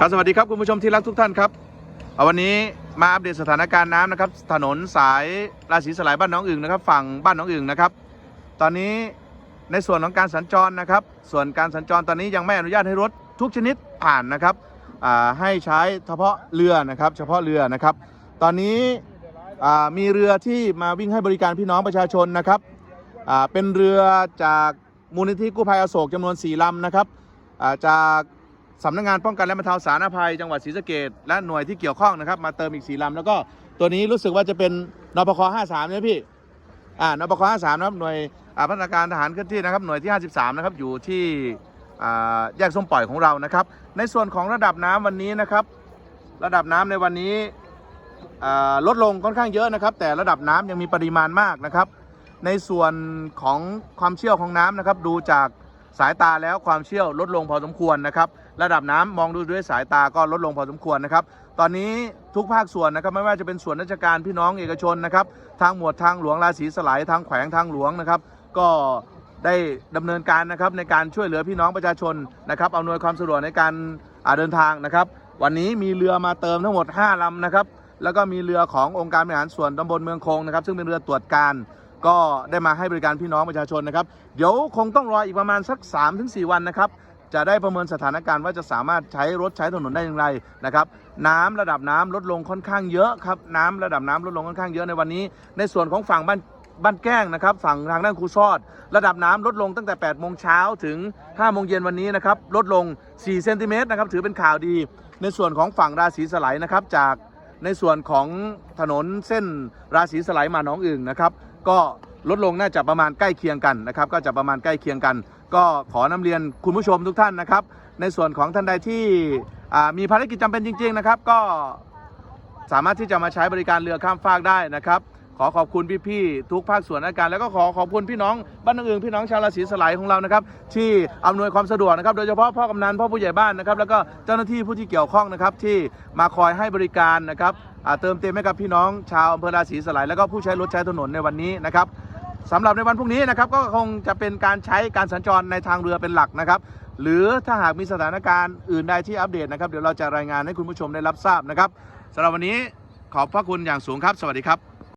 ครับสวัสดีครับคุณผู้ชมที่รักทุกท่านครับเอาวันนี้มาอัปเดตสถานการณ์น้ำนะครับ ถนนสายราศีสลายบ้านน้องอึ่งนะครับ ฝั่งบ้านน้องอึ่งนะครับ ตอนนี้ในส่วนของการสัญจรนะครับ ส่วนการสัญจรตอนนี้ยังไม่อนุญาตให้รถทุกชนิดผ่านนะครับให้ใช้เฉพาะเรือนะครับ เฉพาะเรือนะครับ ตอนนี้มีเรือที่มาวิ่งให้บริการพี่น้องประชาชนนะครับเป็นเรือจากมูลนิธิกู้ภัยอโศกจำนวน4ลำนะครับจาก สำนักงานป้องกันและบรรเทาสาธารณภัยจังหวัดศรีสะเกษและหน่วยที่เกี่ยวข้องนะครับ มาเติมอีก4ลำแล้วก็ตัวนี้รู้สึกว่าจะเป็นนปค53เนี่ยพี่อ่านปค53นะครับหน่วยอ่าพัฒนาการทหารเคลื่อนที่นะครับหน่วยที่ 53 นะครับอยู่ที่อ่าแยกส้มปล่อยของเรานะครับ ในส่วนของระดับน้ำวันนี้นะครับ ระดับน้ำในวันนี้อ่าลดลงค่อนข้างเยอะนะครับ แต่ระดับน้ำยังมีปริมาณมากนะครับ ในส่วนของความเชี่ยวของน้ำนะครับ ดูจาก สายตาแล้วความเชี่ยวลดลงพอสมควรนะครับ ระดับน้ำมองดูด้วยสายตาก็ลดลงพอสมควรนะครับ ตอนนี้ทุกภาคส่วนนะครับไม่ว่าจะเป็นส่วนราชการพี่น้องเอกชนนะครับ ทางหมวดทางหลวงราศีสลายทางแขวงทางหลวงนะครับ ก็ได้ดำเนินการนะครับในการช่วยเหลือพี่น้องประชาชนนะครับอำนวยความสะดวกในการเดินทางนะครับ วันนี้มีเรือมาเติมทั้งหมด 5ลำนะครับ แล้วก็มีเรือขององค์การบริหารส่วนตำบลเมืองคงนะครับ ซึ่งเป็นเรือตรวจการ ก็ได้มาให้บริการพี่น้องประชาชนนะครับ เดี๋ยวคงต้องรออีกประมาณสัก 3-4 วันนะครับ จะได้ประเมินสถานการณ์ว่าจะสามารถใช้รถใช้ถนนได้อย่างไรนะครับ น้ำระดับน้ำลดลงค่อนข้างเยอะครับ น้ำระดับน้ำลดลงค่อนข้างเยอะในวันนี้ ในส่วนของฝั่งบ้านบ้านแก้งนะครับฝั่งทางด้านครูซอด ระดับน้ำลดลงตั้งแต่ 8 โมงเช้าถึง 5 โมงเย็นวันนี้นะครับ ลดลง 4 เซนติเมตรนะครับ ถือเป็นข่าวดี ในส่วนของฝั่งราศีสไลด์นะครับ จากในส่วนของถนนเส้นราศีสไลด์มาหนองอึ่งนะครับ ก็ลดลงน่าจะประมาณใกล้เคียงกันนะครับ ก็จะประมาณใกล้เคียงกัน ก็ขอนำเรียนคุณผู้ชมทุกท่านนะครับ ในส่วนของท่านใดที่มีภารกิจจำเป็นจริง ๆ นะครับ ก็สามารถที่จะมาใช้บริการเรือข้ามฟากได้นะครับ ขอขอบคุณพี่ๆทุกภาคส่วนราชการแล้วก็ขอขอบคุณพี่น้องบ้านอื่นพี่น้องชาวราศีสไลด์ของเรานะครับที่อำนวยความสะดวกนะครับ โดยเฉพาะพ่อกำนันพ่อผู้ใหญ่บ้านนะครับแล้วก็เจ้าหน้าที่ผู้ที่เกี่ยวข้องนะครับที่มาคอยให้บริการนะครับเติมเต็มให้กับพี่น้องชาวอำเภอราศีสไลด์แล้วก็ผู้ใช้รถใช้ถนนในวันนี้นะครับสำหรับในวันพรุ่งนี้นะครับก็คงจะเป็นการใช้การสัญจรในทางเรือเป็นหลักนะครับ หรือถ้าหากมีสถานการณ์อื่นใดที่อัปเดตนะครับเดี๋ยวเราจะรายงานให้คุณผู้ชมได้รับทราบนะครับสำหรับวันนี้ขอบพระคุณอย่างสูงครับ สวัสดีครับ